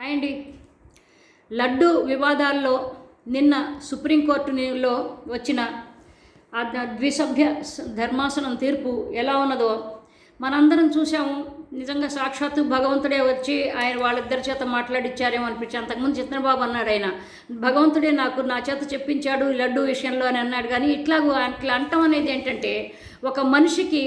అండి లడ్డు వివాదాల్లో నిన్న సుప్రీంకోర్టులో వచ్చిన ద్విసభ్య ధర్మాసనం తీర్పు ఎలా ఉన్నదో మనందరం చూసాము నిజంగా సాక్షాత్తు భగవంతుడే వచ్చి ఆయన వాళ్ళిద్దరి చేత మాట్లాడిచ్చారేమో అనిపించి అంతకుముందు చంద్రబాబు అన్నాడు ఆయన భగవంతుడే నాకు నా చేత చెప్పించాడు లడ్డు విషయంలో అని అన్నాడు. కానీ ఇట్లాగూ అట్లా అంటాం అనేది ఏంటంటే ఒక మనిషికి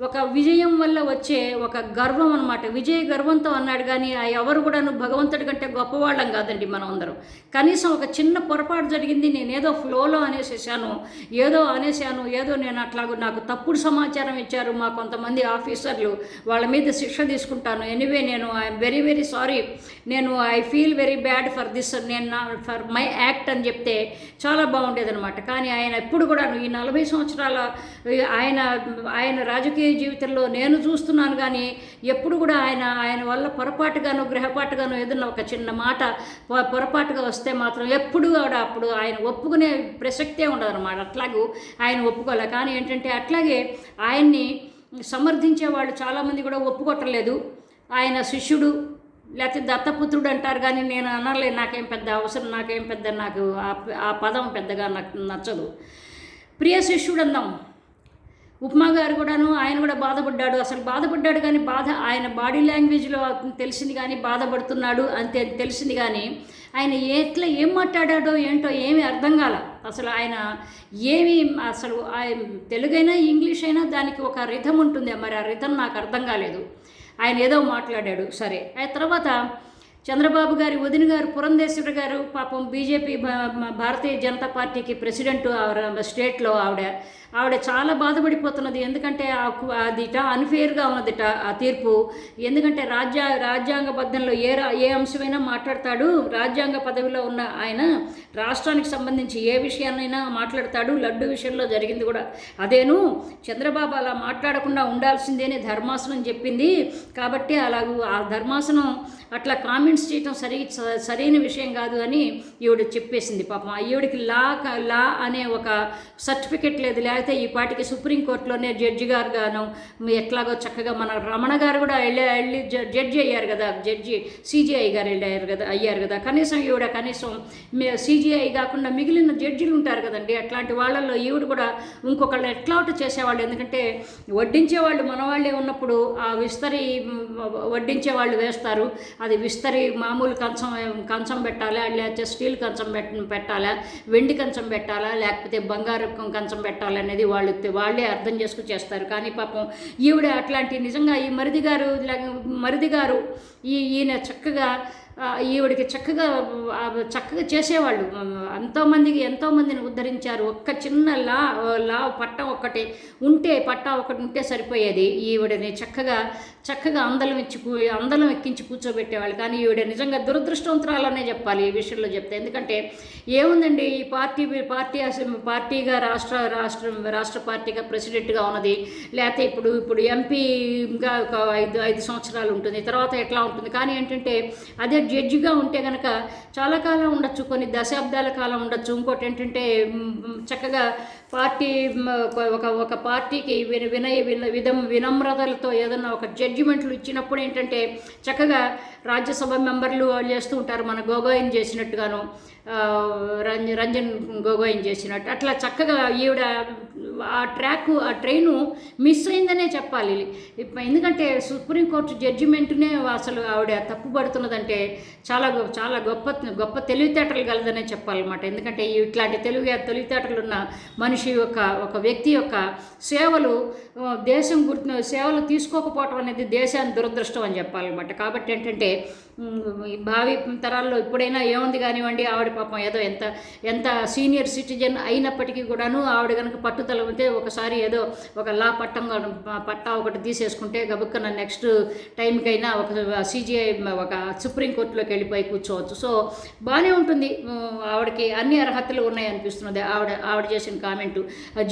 ఒక విజయం వల్ల వచ్చే ఒక గర్వం అనమాట విజయ గర్వంతో అన్నాడు కానీ ఆ ఎవరు కూడాను భగవంతుడి కంటే గొప్పవాళ్ళం కాదండి మనం అందరం కనీసం ఒక చిన్న పొరపాటు జరిగింది నేను ఏదో ఫ్లోలో అనేసేసాను ఏదో అనేసాను ఏదో నేను అట్లాగూ నాకు తప్పుడు సమాచారం ఇచ్చారు మా కొంతమంది ఆఫీసర్లు వాళ్ళ మీద శిక్ష తీసుకుంటాను. ఎనీవే నేను ఐఎమ్ వెరీ వెరీ సారీ. నేను I feel very bad for this నేను నా ఫర్ మై యాక్ట్ అని చెప్తే చాలా బాగుండేదనమాట కానీ ఆయన ఎప్పుడు కూడా ఈ నలభై సంవత్సరాల ఆయన ఆయన రాజకీయ జీవితంలో నేను చూస్తున్నాను కానీ ఎప్పుడు కూడా ఆయన ఆయన వల్ల పొరపాటుగాను గ్రహపాటుగాను ఏదన్నా ఒక చిన్న మాట పొ- పొరపాటుగా వస్తే మాత్రం ఎప్పుడు ఆవిడ అప్పుడు ఆయన ఒప్పుకునే ప్రసక్తే ఉండదన్నమాట. అట్లాగూ ఆయన ఒప్పుకోలే. కానీ ఏంటంటే అట్లాగే ఆయన్ని సమర్థించే వాళ్ళు చాలామంది కూడా ఒప్పుకోవట్లేదు ఆయన శిష్యుడు లేకపోతే దత్తపుత్రుడు అంటారు కానీ నేను అనలే నాకేం పెద్ద అవసరం నాకేం పెద్ద నాకు ఆ- ఆ పదం పెద్దగా నాకు నచ్చదు. ప్రియ శిష్యుడు అందాం ఉప్మా గారు కూడాను ఆయన కూడా బాధపడ్డాడు. అసలు బాధపడ్డాడు కానీ బాధ ఆయన బాడీ లాంగ్వేజ్లో తెలిసింది కానీ బాధపడుతున్నాడు అంతే తెలిసింది కానీ ఆయన ఎట్లా ఏం మాట్లాడాడో ఏంటో ఏమీ అర్థం కాల. అసలు ఆయన ఏమి అసలు తెలుగైనా ఇంగ్లీష్ అయినా దానికి ఒక రిథం ఉంటుంది. మరి ఆ రిథం నాకు అర్థం కాలేదు. ఆయన ఏదో మాట్లాడాడు. సరే. ఆ తర్వాత చంద్రబాబు గారి వదిన గారు పురంధేశ్వరి గారు పాపం బీజేపీ భారతీయ జనతా పార్టీకి ప్రెసిడెంట్ ఆవిడ స్టేట్లో ఆవిడ ఆవిడ చాలా బాధపడిపోతున్నది. ఎందుకంటే ఆ కు- అదిట అన్ఫేర్గా ఉన్నదిట ఆ తీర్పు. ఎందుకంటే రాజ్య రాజ్యాంగబద్ధంలో ఏ రా- ఏ అంశమైనా మాట్లాడతాడు. రాజ్యాంగ పదవిలో ఉన్న ఆయన రాష్ట్రానికి సంబంధించి ఏ విషయాన్నైనా మాట్లాడతాడు. లడ్డు విషయంలో జరిగింది కూడా అదేను. చంద్రబాబు అలా మాట్లాడకుండా ఉండాల్సిందేనే ధర్మాసనం చెప్పింది. కాబట్టి అలాగూ ఆ ధర్మాసనం అట్లా కామెంట్స్ చేయటం సరి సరైన విషయం కాదు అని ఈవిడ చెప్పేసింది. పాపం ఈవిడికి లా లా అనే ఒక సర్టిఫికెట్ లేదు. లేకపోతే ఈ పాటికి సుప్రీంకోర్టులోనే జడ్జి గారు గాను ఎట్లాగో చక్కగా మన రమణ గారు కూడా వెళ్ళి వెళ్ళి జ- జడ్జి అయ్యారు కదా జడ్జి సిజిఐ గారు వెళ్ళారు కదా అయ్యారు కదా. కనీసం ఈవిడ కనీసం సిజిఐ కాకుండా మిగిలిన జడ్జిలు ఉంటారు కదండి అట్లాంటి వాళ్ళల్లో ఈవిడ కూడా ఇంకొకళ్ళు ఎట్లా ఒకటి చేసేవాళ్ళు? ఎందుకంటే వడ్డించే వాళ్ళు ఉన్నప్పుడు ఆ విస్తరి వడ్డించే వాళ్ళు వేస్తారు. అది విస్తరి మామూలు కంచం కంచం పెట్టాలా లేకపోతే స్టీల్ కంచం పెట్టాలా వెండి కంచం పెట్టాలా లేకపోతే బంగారు కంచం పెట్టాలనే అనేది వాళ్ళు వాళ్ళే అర్థం చేసుకుని చేస్తారు. కానీ పాపం ఈవిడ అట్లాంటి నిజంగా ఈ మరిది గారు మరిది గారు ఈ ఈయన చక్కగా ఈవిడికి చక్కగా చక్కగా చేసేవాళ్ళు. ఎంతోమందికి ఎంతోమందిని ఉద్ధరించారు. ఒక్క చిన్న లా లా పట్టం ఒక్కటి ఉంటే పట్టా ఒకటి ఉంటే సరిపోయేది. ఈవిడని చక్కగా చక్కగా అందలం ఇచ్చి అందలం ఎక్కించి కూర్చోబెట్టేవాళ్ళు. కానీ ఈవిడ నిజంగా దురదృష్టవంతురాలనే చెప్పాలి ఈ విషయంలో చెప్తే. ఎందుకంటే ఏముందండి ఈ పార్టీ పార్టీ పార్టీగా రాష్ట్ర రాష్ట్ర రాష్ట్ర పార్టీగా ప్రెసిడెంట్గా ఉన్నది. లేకపోతే ఇప్పుడు ఇప్పుడు ఎంపీగా ఒక ఐదు ఐదు సంవత్సరాలు ఉంటుంది. తర్వాత ఎట్లా ఉంటుంది? కానీ ఏంటంటే అదే జడ్జిగా ఉంటే కనుక చాలా కాలం ఉండొచ్చు కొన్ని దశాబ్దాల కాలం ఉండొచ్చు. ఇంకోటి ఏంటంటే చక్కగా పార్టీ ఒక- ఒక పార్టీకి విన వినయ విన విధం వినమ్రతలతో ఏదన్నా ఒక జడ్జిమెంట్లు ఇచ్చినప్పుడు ఏంటంటే చక్కగా రాజ్యసభ మెంబర్లు వాళ్ళు చేస్తూ ఉంటారు మన గోగోయిన్ చేసినట్టుగాను ఆ, రంజ రంజన్ గోగోయిన్ చేసినట్టు. అట్లా చక్కగా ఈవిడ ఆ ట్రాక్ ఆ ట్రైను మిస్ అయిందనే చెప్పాలి. ఎందుకంటే సుప్రీంకోర్టు జడ్జిమెంట్నే అసలు ఆవిడ తప్పుపడుతున్నదంటే చాలా చాలా గొప్ప గొప్ప తెలివితేటలు గలదనే చెప్పాలన్నమాట. ఎందుకంటే ఇట్లాంటి తెలివి తెలివితేటలు ఉన్న మనిషి యొక్క ఒక వ్యక్తి యొక్క సేవలు దేశం గుర్తు సేవలు తీసుకోకపోవటం అనేది దేశాన్ని దురదృష్టం అని చెప్పాలన్నమాట. కాబట్టి ఏంటంటే భావి తరాల్లో ఇప్పుడైనా ఏముంది కానివ్వండి ఆవిడ పాపం ఏదో ఎంత ఎంత సీనియర్ సిటిజన్ అయినప్పటికీ కూడాను ఆవిడ కనుక పట్టుదల ఉంటే ఒకసారి ఏదో ఒక లా పట్టం పట్టా ఒకటి తీసేసుకుంటే గబుక్కన నెక్స్ట్ టైంకైనా ఒక సిజిఐ ఒక కోర్టులోకి వెళ్ళిపోయి కూర్చోవచ్చు. సో బాగానే ఉంటుంది. ఆవిడకి అన్ని అర్హతలు ఉన్నాయి అనిపిస్తున్నది. ఆవిడ ఆవిడ చేసిన కామెంటు.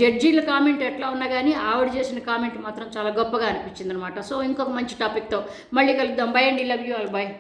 జడ్జీల కామెంట్ ఎట్లా ఉన్నా కానీ ఆవిడ చేసిన కామెంట్ మాత్రం చాలా గొప్పగా అనిపించింది అనమాట సో ఇంకొక మంచి టాపిక్తో మళ్ళీ కలుద్దాం. బై అండి. Love you all bye